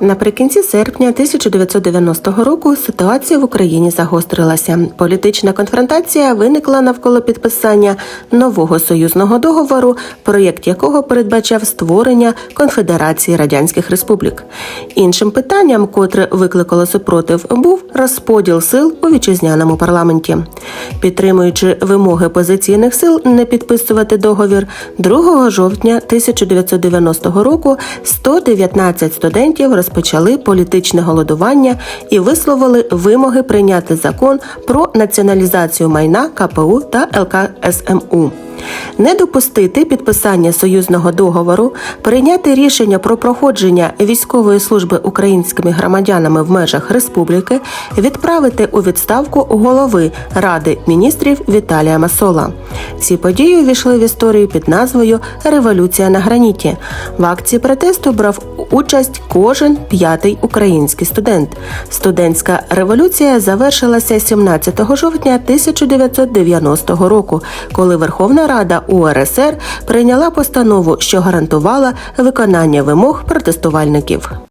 Наприкінці серпня 1990 року ситуація в Україні загострилася. Політична конфронтація виникла навколо підписання нового союзного договору, проєкт якого передбачав створення Конфедерації Радянських Республік. Іншим питанням, котре викликало супротив, був розподіл сил у вітчизняному парламенті. Підтримуючи вимоги позиційних сил не підписувати договір, 2 жовтня 1990 року 119 студентів розпочали політичне голодування і висловили вимоги прийняти закон про націоналізацію майна КПУ та ЛКСМУ. Не допустити підписання союзного договору, прийняти рішення про проходження військової служби українськими громадянами в межах республіки, відправити у відставку голови Ради міністрів Віталія Масола. Ці події увійшли в історію під назвою Революція на граніті. В акції протесту брав участь кожен п'ятий український студент. Студентська революція завершилася 17 жовтня 1990 року, коли Верховна Рада УРСР прийняла постанову, що гарантувала виконання вимог протестувальників.